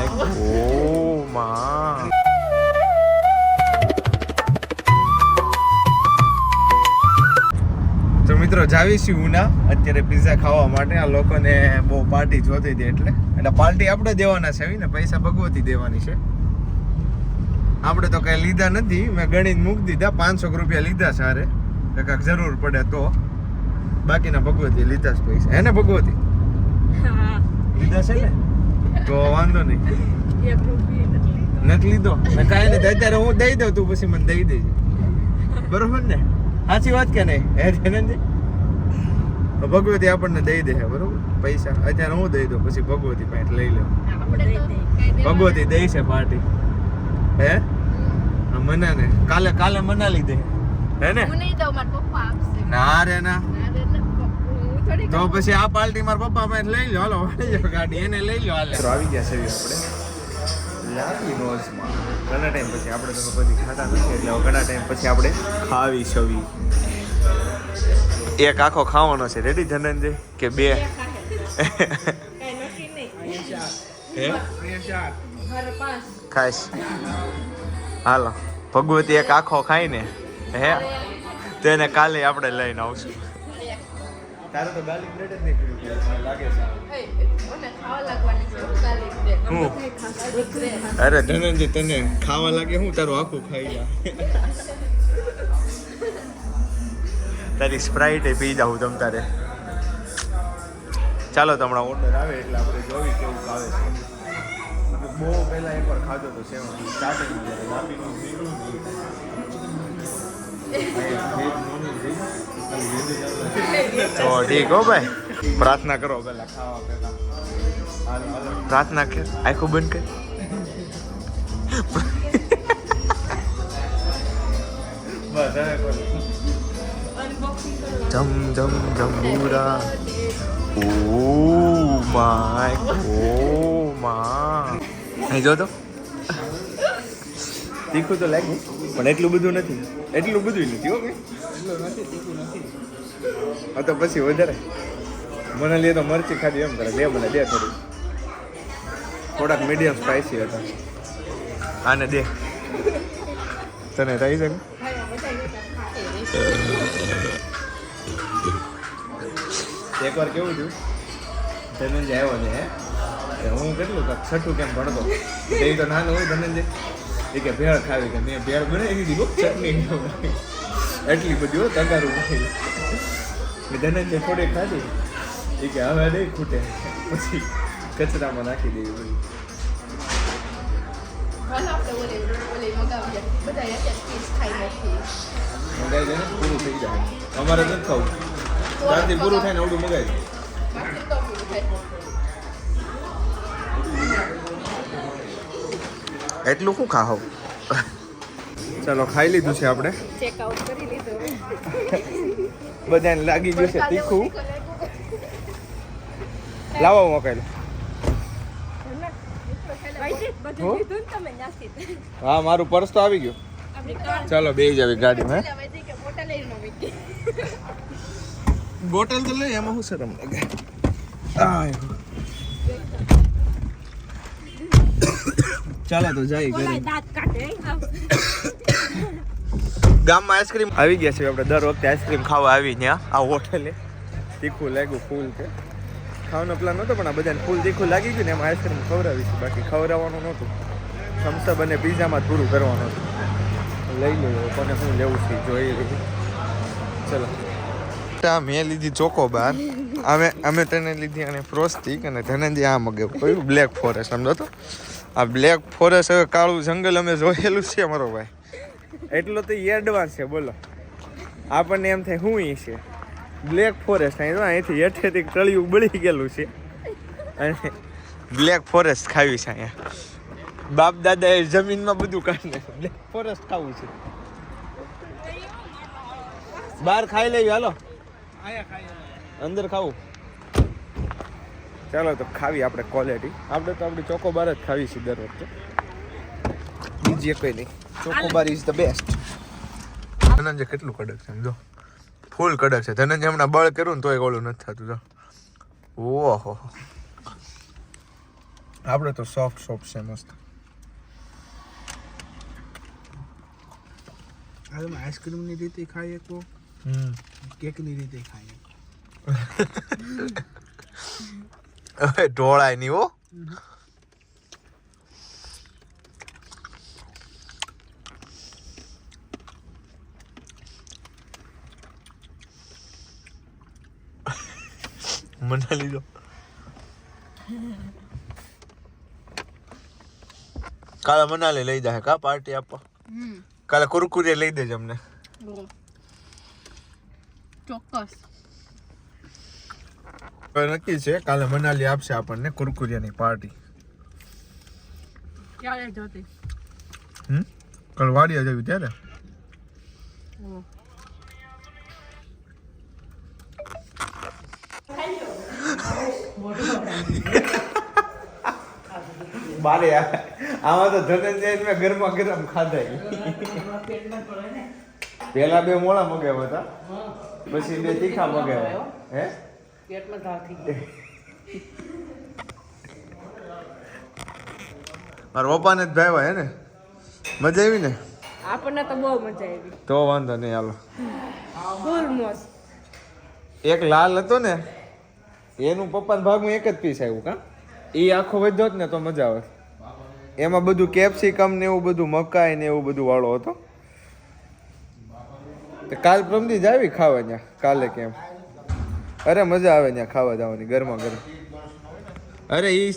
My ઓ માં તો મિત્રો જાવીશું ઉના. અત્યારે પિઝા ખાવા માટે આ લોકોને બહુ પાર્ટી જોતી હતી એટલે. એટલે પાર્ટી આપણે દેવાના છે ને પૈસા ભગવતી દેવાની છે. આપણે તો કઈ લીધા નથી. મેં ગણીને મૂકી દીધા પાંચસો રૂપિયા લીધા સારે કાંક જરૂર પડે તો. બાકીના ભગવતી લીધા જ પૈસા. એને ભગવતી? લીધા છે ને? તો વાંધો નહીં. નથી લીધો? મેં કાંઈ નહીં અત્યારે હું દઈ દઉં તું પછી મને દઈ દેજે. બરોબર ને? સાચી વાત કે નહીં? હે તો ભગવતી આપણને દઈ દે બરોબર? પૈસા. અત્યારે હું દઈ દઉં પછી ભગવતી પાસે લઈ લઉં ભગવતી દઈ છે પાર્ટી. હે? મના ને કાલે કાલે મના લીધે. હે ને? ના રે ના. તો પછી આ પાર્ટી મારા પપ્પા મેં લઈ લો હાલો વાળી જાઓ ગાડી એને લઈ લો હાલે. આવી ગયા છે આપણે. લાપી નોઝમાં. ઘણા ટાઈમ પછી આપણે તો પછી ખાતા નથી એટલે ઘણા ટાઈમ પછી આપણે ખાવી છવી. એક આખો ખાવાનો છે. રેડી ધનંજય? કે બે? હે? ખાઈશ. હાલો. ભગવતી એક આખો ખાઈને હે? તેને કાલે આપણે લઈને આવશું. તારે તો ગાર્લિક બ્રેડ જ નહીં મને લાગે છે. અરે ધનંજય તને ખાવા લાગે? હું તારું આખું ખાઈ લા. તારી સ્પ્રાઇટ એ પી જાઉં તમ તારે. ચાલો તો હમણાં ઓર્ડર આવે એટલે આપણે જોવી કેવું આવે છે. બહુ પહેલા એકવાર ખાધો તો સેવ સ્ટાર્ટિંગમાં જ્યારે લાંબીનું નીકળ્યું ને તો ઠીક હો ભાઈ. પ્રાર્થના કરો પેલા ખાવા હાલો. પ્રાર્થના કર. આખું બંધ કર. જમ જમ જંબુરા ઓ માય, ઓ માં અહીં જો તો. તીખું તો લાગ્યું, પણ એટલું બધું નથી. એટલું બધું નથી ઓકે હા, તો પછી વધારે. મને લે તો મરચી ખાધી એમ કરે. લે મને દે થોડી. થોડાક મીડિયમ સ્પાઇસી હતા. આને દે. તને થઈ શકે એકવાર કેવું થયું? ધનંજય આવ્યો છે હે? કેટલું કાંઈક છઠ્ઠું કેમ ભણતો? એ તો નાનો હોય ધનંજય. એ કે ભેળ ખાવી કે મેં ભેળ બનાવી દીધી ચટણી. એટલી બધી હો તગારું મેં ધનંજય ફોડે ખાધી એ કે હવે નહીં ખૂટે. પછી કચરામાં નાખી દેવી મગાઈ પૂરું થઈ જાય. અમારે નથી ખાવું. ત્યારથી પૂરું થાય ને મગાઈ જાય એટલું શું ખાવ? ચાલો ખાઈ લીધું છે આપણે. બધાને લાગી ગયું છે તીખું. લાવો મોકલ હો? મારું પર્સ તો આવી ગયું. ચાલો બે જ આવી ગાડીમાં બોટલ તો લઈ એમાં શું શરમ લાગે ચાલો તો જાય ઘરે. દાંત કાઢે. ગામમાં આઈસ્ક્રીમ આવી ગયા છે. આપણે દર વખતે આઈસ્ક્રીમ ખાવા આવી ત્યાં આ હોટેલે. તીખું લાગ્યું ફૂલ છે. ખાવાનો પ્લાન નહોતો પણ આ બધાને ફૂલ તીખું લાગી ગયું ને એમાં આઈસ્ક્રીમ ખવડાવી છે. બાકી ખવડાવવાનું નહોતું. થમ્સઅપ અને પીઝામાં જ પૂરું કરવાનું હતું. લઈ લઉં કોને શું લેવું છે જોઈ લઈએ ચલો. મેં લીધી ચોકો બાર. અમે અમે તેને લીધી અને ફ્રોસ્ટિક અને ધનંજય આ મગે. કોઈ બ્લેક ફોરેસ્ટ સમજો તો આ બ્લેક ફોરેસ્ટ હવે કાળું જંગલ અમે જોયેલું છે મારો ભાઈ. એટલો તો એડવાન્સ છે બોલો. આપણને એમ થાય શું અહીં છે? બ્લેક ફોરેસ્ટ અહીં અહીંથી હેઠેથી તળિયું બળી ગયેલું છે. અને બ્લેક ફોરેસ્ટ ખાવી છે અહીંયા. બાપ દાદા એ જમીનમાં બધું કાઢી. બ્લેક ફોરેસ્ટ ખાવું છે. બહાર ખાઈ લેવી હાલો. અંદર ખાવું. ચાલો તો ખાવી આપણે ક્વોલિટી આપણે તો આપણે ચોકોબાર જ ખાવી છે દર વખતે. બીજી કોઈ નહીં. Chocobar is the best Dhananjay કેટલું કડક છે જો. ફૂલ કડક છે. ધનંજય હમણાં બળ કર્યું ને તોય ઓલું નથી થતું જો. ઓહો. આપણે તો સોફ્ટ સોફ્ટ છે મસ્ત. આઈસ્ક્રીમની રીતે ખાઈએ તો કેકની રીતે ખાઈ શકો હવે ઢોળાય નહીં હો. મને લીધો. કાલે મનાલી લઈ જાય કા પાર્ટી આપવા? કાલે કુરકુરે લઈ દેજો અમને. ચોક્કસ. નક્કી છે કાલે મનાલી આપશે આપણને કુરકુરિયાની પાર્ટી. ક્યારે જોતી? હમ? કાલ વાડિયા જવી ત્યારે. બારે આમાં તો ધનંજય મેં ગરમા ગરમ ખાધા પેલા બે મોળા મગાવ્યા હતા પછી બે તીખા મગાવ્યા. હે? મારા પપ્પાને જ ભાવ્યા હે ને? મજા આવી ને? આપણને તો બહુ મજા આવી. તો વાંધો નહીં હાલો. ફૂલ મોસ એક લાલ હતો ને એનું પપ્પાના ભાગમાં એક જ પીસ આવ્યું કા? એ આખો વધ્યો જ ને તો મજા આવે. એમાં બધું કેપ્સિકમ ને એવું બધું મકાઈ ને એવું બધું વાળો હતો. તો કાલ પ્રમદી જ આવી ખાવા ત્યાં કાલે કેમ અરે મજા આવે ત્યાં ખાવા જવાની ગરમા ગરમ. અરે એ